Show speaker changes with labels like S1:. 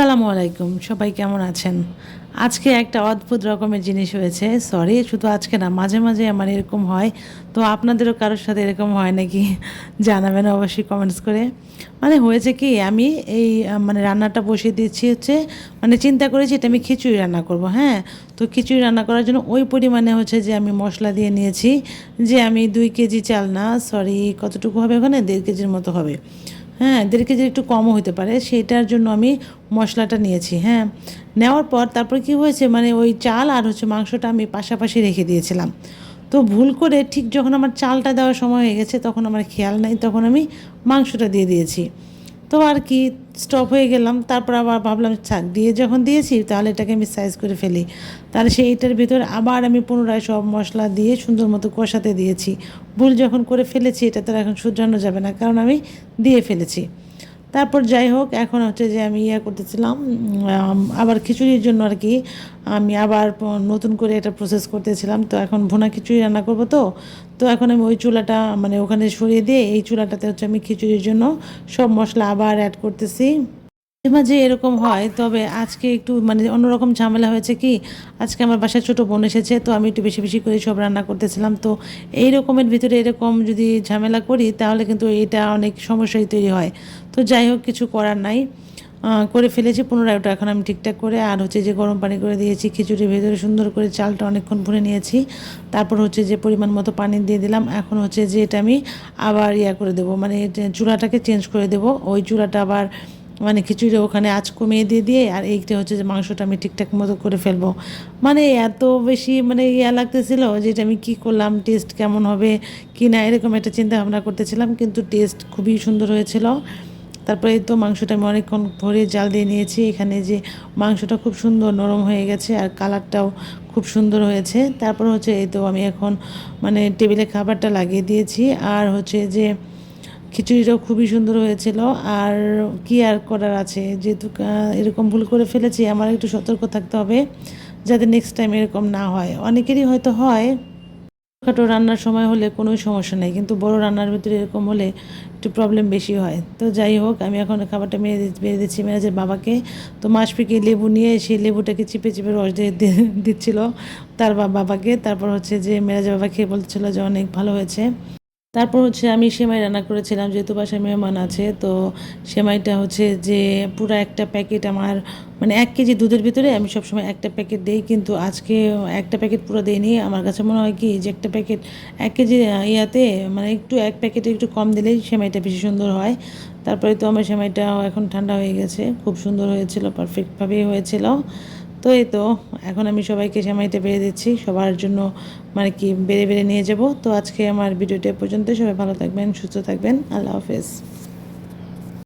S1: আসসালামু আলাইকুম, সবাই কেমন আছেন? আজকে একটা অদ্ভুত রকমের জিনিস হয়েছে সরি শুধু আজকে না, মাঝে মাঝে আমার এরকম হয়, তো আপনাদেরও কারোর সাথে এরকম হয় নাকি জানাবেন অবশ্যই কমেন্টস করে। মানে হয়েছে কি, আমি এই মানে রান্নাটা বসিয়ে দিচ্ছি হচ্ছে মানে চিন্তা করেছি এটা আমি খিচুড়ি রান্না করব হ্যাঁ? তো খিচুড়ি রান্না করার জন্য ওই পরিমাণে হচ্ছে যে আমি মশলা দিয়ে নিয়েছি, যে আমি দুই কেজি চাল না সরি কতটুকু হবে ওখানে? দেড় কেজির মতো হবে। হ্যাঁ দেড় কেজি একটু কমও হতে পারে, সেটার জন্য আমি মশলাটা নিয়েছি হ্যাঁ। নেওয়ার পর তারপর কি হয়েছে মানে ওই চাল আর হচ্ছে মাংসটা আমি পাশাপাশি রেখে দিয়েছিলাম। তো ভুল করে ঠিক যখন আমার চালটা দেওয়ার সময় হয়ে গেছে, তখন আমার খেয়াল নাই, তখন আমি মাংসটা দিয়ে দিয়েছি। তো আর কি স্টপ হয়ে গেলাম। তারপর আবার ভাবলাম ছাক দিয়ে যখন দিয়েছি, তাহলে এটাকে আমি সাইজ করে ফেলি। তাহলে সেইটার ভিতর আবার আমি পুনরায় সব মশলা দিয়ে সুন্দর মতো কষাতে দিয়েছি। ভুল যখন করে ফেলেছি, এটা তো এখন শুধরানো যাবে না, কারণ আমি দিয়ে ফেলেছি। তারপর যাই হোক, এখন হচ্ছে যে আমি ইয়ে করতেছিলাম আবার খিচুড়ির জন্য আর কি, আমি আবার নতুন করে এটা প্রসেস করতেছিলাম। তো এখন ভোনা খিচুড়ি রান্না করব তো তো এখন আমি ওই চুলাটা মানে ওখানে সরিয়ে দিয়ে এই চুলাটাতে হচ্ছে আমি খিচুড়ির জন্য সব মশলা আবার অ্যাড করতেছি। মাঝে মাঝে এরকম হয়, তবে আজকে একটু মানে অন্যরকম ঝামেলা হয়েছে কি, আজকে আমার বাসায় ছোটো বোন এসেছে, তো আমি একটু বেশি বেশি করে সব রান্না করতেছিলাম। তো এই রকমের ভিতরে এরকম যদি ঝামেলা করি, তাহলে কিন্তু এটা অনেক সমস্যাই তৈরি হয়। তো যাই হোক, কিছু করার নাই। করে ফেলেছি, পুনরায় ওটা এখন আমি ঠিকঠাক করে, আর হচ্ছে যে গরম পানি করে দিয়েছি, খিচুড়ির ভেতরে সুন্দর করে চালটা অনেকক্ষণ ভরে নিয়েছি। তারপর হচ্ছে যে পরিমাণ মতো পানি দিয়ে দিলাম, এখন হচ্ছে যে এটা আমি আবার ইয়া করে দেবো মানে চুলাটাকে চেঞ্জ করে দেবো, ওই চুলাটা আবার মানে খিচুড়ি ওখানে আঁচ কমিয়ে দিয়ে দিয়ে, আর এইটা হচ্ছে যে মাংসটা আমি ঠিকঠাক মতো করে ফেলব। মানে এত বেশি মানে ইয়া লাগতেছিল যে এটা আমি কী করলাম টেস্ট কেমন হবে কি না এরকম একটা চিন্তা ভাবনা করতেছিলাম, কিন্তু টেস্ট খুবই সুন্দর হয়েছিল। তারপরে তো মাংসটা আমি অনেকক্ষণ ভরে জাল দিয়ে নিয়েছি, এখানে যে মাংসটা খুব সুন্দর নরম হয়ে গেছে আর কালারটাও খুব সুন্দর হয়েছে। তারপর হচ্ছে এই তো আমি এখন মানে টেবিলে খাবারটা লাগিয়ে দিয়েছি, আর হচ্ছে যে খিচুড়িটাও খুবই সুন্দর হয়েছিল। আর কি আর করার আছে? যেহেতু এরকম ভুল করে ফেলেছি, আমার একটু সতর্ক থাকতে হবে যাতে নেক্সট টাইম এরকম না হয়। অনেকেরই হয়তো হয়, ছোটোখাটো রান্নার সময় হলে কোনো সমস্যা নেই, কিন্তু বড় রান্নার ভিতরে এরকম হলে একটু প্রবলেম বেশি হয়। তো যাই হোক, আমি এখন খাবারটা মেরে মেরে দিচ্ছি মেরাজের বাবাকে। তো মাসপিকে লেবু নিয়ে সেই লেবুটাকে চিপে চিপে রস দিয়ে দিচ্ছিল তার বাবাকে। তারপর হচ্ছে যে মেরাজের বাবা খেয়ে বলছিল যে অনেক ভালো হয়েছে। তারপর হচ্ছে আমি সেমাই রান্না করেছিলাম, যেহেতু বাসায় মেহমান আছে, তো সেমাইটা হচ্ছে যে পুরো একটা প্যাকেট আমার মানে এক কেজি দুধের ভিতরে আমি সবসময় একটা প্যাকেট দিই, কিন্তু আজকে একটা প্যাকেট পুরো দিইনি। আমার কাছে মনে হয় কি যে একটা প্যাকেট এক কেজি ইয়াতে মানে একটু এক প্যাকেটে একটু কম দিলেই সেমাইটা বেশি সুন্দর হয়। তারপরে তো আমার সেমাইটাও এখন ঠান্ডা হয়ে গেছে, খুব সুন্দর হয়েছিল পারফেক্টভাবেই হয়েছিল। তো এই তো, এখন আমি সবাইকে সেমাইটা বেড়ে দিচ্ছি, সবার জন্য মানে কি বেড়ে বেড়ে নিয়ে যাব। তো আজকে আমার ভিডিওটা পর্যন্ত, সবাই ভালো থাকবেন, সুস্থ থাকবেন, আল্লাহ হাফেজ।